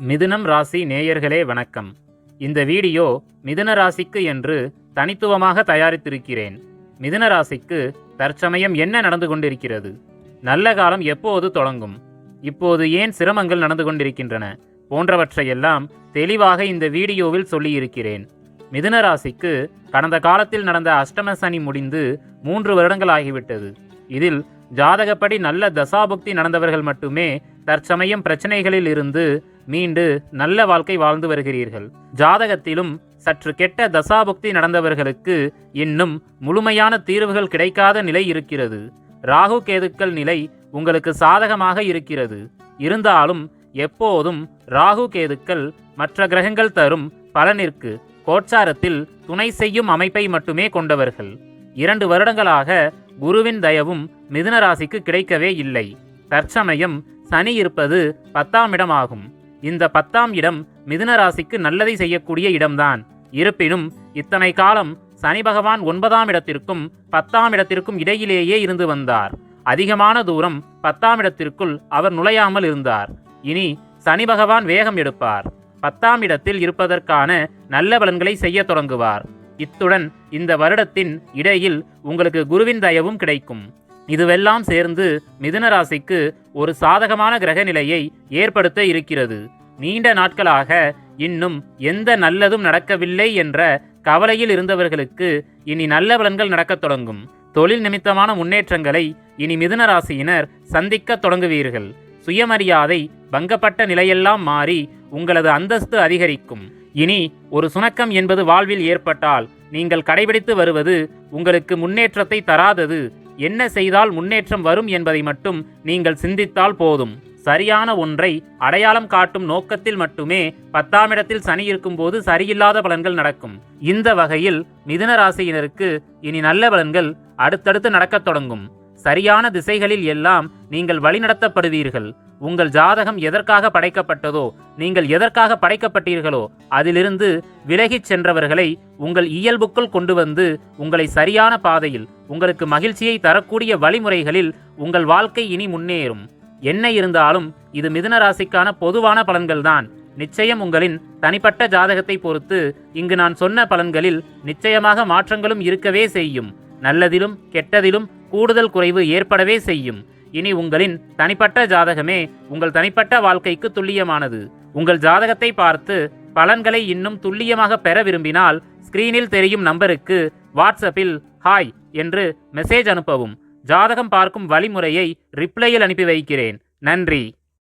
மிதுனம் ராசி நேயர்களே வணக்கம். இந்த வீடியோ மிதுன ராசிக்கு என்று தனித்துவமாக தயாரித்திருக்கிறேன். மிதுன ராசிக்கு தற்சமயம் என்ன நடந்து கொண்டிருக்கிறது? நல்ல காலம் எப்போது தொடங்கும்? இப்போது ஏன் சிரமங்கள் நடந்து கொண்டிருக்கின்றன? போன்றவற்றையெல்லாம் தெளிவாக இந்த வீடியோவில் சொல்லியிருக்கிறேன். மிதுன ராசிக்கு கடந்த காலத்தில் நடந்த அஷ்டம சனி முடிந்து மூன்று வருடங்கள் ஆகிவிட்டது. இதில் ஜாதகப்படி நல்ல தசாபுக்தி நடந்தவர்கள் மட்டுமே தற்சமயம் பிரச்சனைகளில் இருந்து மீண்டு நல்ல வாழ்க்கை வாழ்ந்து வருகிறீர்கள். ஜாதகத்திலும் சற்று கெட்ட தசாபுக்தி நடந்தவர்களுக்கு இன்னும் முழுமையான தீர்வுகள் கிடைக்காத நிலை இருக்கிறது. ராகு கேதுக்கள் நிலை உங்களுக்கு சாதகமாக இருக்கிறது. இருந்தாலும் எப்போதும் ராகு கேதுக்கள் மற்ற கிரகங்கள் தரும் பலனிற்கு கோச்சாரத்தில் துணை செய்யும் அமைப்பை மட்டுமே கொண்டவர்கள். இரண்டு வருடங்களாக குருவின் தயவும் மிதுன ராசிக்கு கிடைக்கவே இல்லை. தற்சமயம் சனி இருப்பது பத்தாம் இடமாகும். இந்த பத்தாம் இடம் மிதுன ராசிக்கு நல்லதை செய்யக்கூடிய இடம்தான். இருப்பினும் இத்தனை காலம் சனி பகவான் ஒன்பதாம் இடத்திற்கும் பத்தாம் இடத்திற்கும் இடையிலேயே இருந்து வந்தார். அதிகமான தூரம் பத்தாம் இடத்திற்குள் அவர் நுழையாமல் இருந்தார். இனி சனி பகவான் வேகம் எடுப்பார். பத்தாம் இடத்தில் இருப்பதற்கான நல்ல பலன்களை செய்ய தொடங்குவார். இத்துடன் இந்த வருடத்தின் இடையில் உங்களுக்கு குருவின் தயவும் கிடைக்கும். இதுவெல்லாம் சேர்ந்து மிதுன ராசிக்கு ஒரு சாதகமான கிரக நிலையை ஏற்படுத்த இருக்கிறது. நீண்ட நாட்களாக இன்னும் எந்த நல்லதும் நடக்கவில்லை என்ற கவலையில் இருந்தவர்களுக்கு இனி நல்ல பலன்கள் நடக்கத் தொடங்கும். தொழில் நிமித்தமான முன்னேற்றங்களை இனி மிதுன ராசியினர் சந்திக்கத் தொடங்குவீர்கள். சுயமரியாதை பங்கப்பட்ட நிலையெல்லாம் மாறி உங்களது அந்தஸ்து அதிகரிக்கும். இனி ஒரு சுணக்கம் என்பது வாழ்வில் ஏற்பட்டால் நீங்கள் கடைபிடித்து வருவது உங்களுக்கு முன்னேற்றத்தை தராதது. என்ன செய்தால் முன்னேற்றம் வரும் என்பதை மட்டும் நீங்கள் சிந்தித்தால் போதும். சரியான ஒன்றை அடையாளம் காட்டும் நோக்கத்தில் மட்டுமே பத்தாம் இடத்தில் சனி இருக்கும்போது சரியில்லாத பலன்கள் நடக்கும். இந்த வகையில் மிதுன ராசியினருக்கு இனி நல்ல பலன்கள் அடுத்தடுத்து நடக்கத் தொடங்கும். சரியான திசைகளில் எல்லாம் நீங்கள் வழிநடத்தப்படுவீர்கள். உங்கள் ஜாதகம் எதற்காக படைக்கப்பட்டதோ நீங்கள் எதற்காக படைக்கப்பட்டீர்களோ அதிலிருந்து விலகிச் சென்றவர்களை உங்கள் இயல்புக்குள் கொண்டு வந்து உங்களை சரியான பாதையில் உங்களுக்கு மகிழ்ச்சியை தரக்கூடிய வழிமுறைகளில் உங்கள் வாழ்க்கை இனி முன்னேறும். என்ன இருந்தாலும் இது மிதுன ராசிக்கான பொதுவான பலன்கள்தான். நிச்சயம் உங்களின் தனிப்பட்ட ஜாதகத்தை பொறுத்து இங்கு நான் சொன்ன பலன்களில் நிச்சயமாக மாற்றங்களும் இருக்கவே செய்யும். நல்லதிலும் கெட்டதிலும் கூடுதல் குறைவு ஏற்படவே செய்யும். இனி உங்களின் தனிப்பட்ட ஜாதகமே உங்கள் தனிப்பட்ட வாழ்க்கைக்கு துல்லியமானது. உங்கள் ஜாதகத்தை பார்த்து பலன்களை இன்னும் துல்லியமாக பெற விரும்பினால் ஸ்கிரீனில் தெரியும் நம்பருக்கு வாட்ஸ்அப்பில் ஹாய் என்று மெசேஜ் அனுப்பவும். ஜாதகம் பார்க்கும் வழிமுறையை ரிப்ளையில் அனுப்பி வைக்கிறேன். நன்றி.